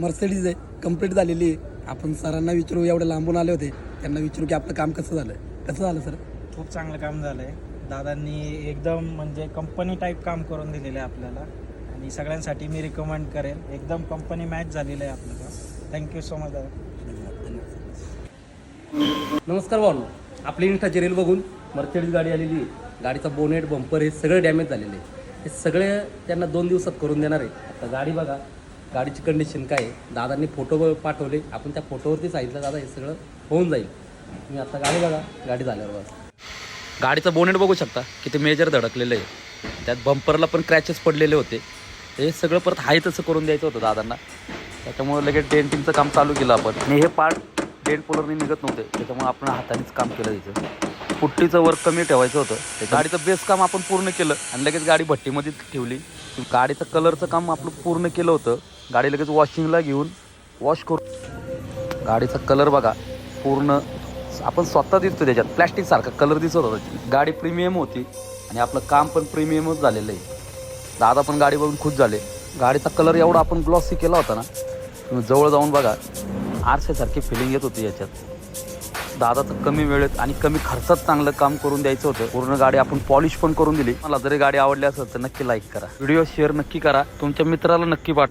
Mercedes आहे complete झालेली आहे. आपण सरांना विचारू एवढे लांबून आले होते. त्यांना विचारू की आपलं काम कसं झालं? कसं झालं सर? खूप चांगलं काम झालं आहे दादांनी एकदम म्हणजे कंपनी टाईप काम करून दिलेलं आहे आपल्याला. आणि सगळ्यांसाठी मी रिकमेंड करेल. एकदम कंपनी मॅच झालेलं आहे आपलं काम थँक्यू सो मच दादा. नमस्कार भाऊ. आपली इन्स्टाची रील बघून मर्सिडीज गाडी आलेली आहे. गाडीचा बोनेट बंपर हे सगळे डॅमेज झालेले आहे. हे सगळे त्यांना दोन दिवसात करून देणार आहे. आता गाडी बघा. गाडीची कंडिशन काय आहे? दादांनी फोटो पाठवले. आपण त्या फोटोवरती सांगितलं दादा हे सगळं होऊन जाईल. तुम्ही आता गाडी बघा. गाडी झाल्यावर बघा. गाडीचं बोनेट बघू शकता. किती मेजर धडकलेलं आहे. त्यात बंपरला पण क्रॅचेस पडलेले होते. हे सगळं परत हाय तसं करून द्यायचं होतं दादांना. त्याच्यामुळे लगेच डेंटिंगचं काम चालू केलं आपण. आणि हे पार्ट डेंट पोलरने निघत नव्हते. त्याच्यामुळे आपण हातानेच काम केलं त्याचं पुट्टीचं वर्क कमी ठेवायचं होतं. ते गाडीचं बेस काम आपण पूर्ण केलं. आणि लगेच गाडी भट्टीमध्ये ठेवली. गाडीचं कलरचं काम आपलं पूर्ण केलं होतं. गाडी लगेच वॉशिंगला घेऊन वॉश करू. गाडीचा कलर बघा पूर्ण आपण स्वतः दिसतो त्याच्यात. प्लॅस्टिक सारखा कलर दिसत होता. गाडी प्रीमियम होती आणि आपलं काम पण प्रीमियमच झालेलं आहे. दादा पण गाडी बघून खुश झाले. गाडीचा कलर एवढा आपण ग्लॉसी केला होता ना तुम्ही जवळ जाऊन बघा. आरशासारखी फिलिंग येत होती याच्यात. दादाचं कमी वेळेत आणि कमी खर्चात चांगलं काम करून द्यायचं होतं. पूर्ण गाडी आपण पॉलिश पण करून दिली. मला जरी गाडी आवडली असेल तर नक्की लाईक करा. व्हिडिओ शेअर नक्की करा. तुमच्या मित्राला नक्की पाठ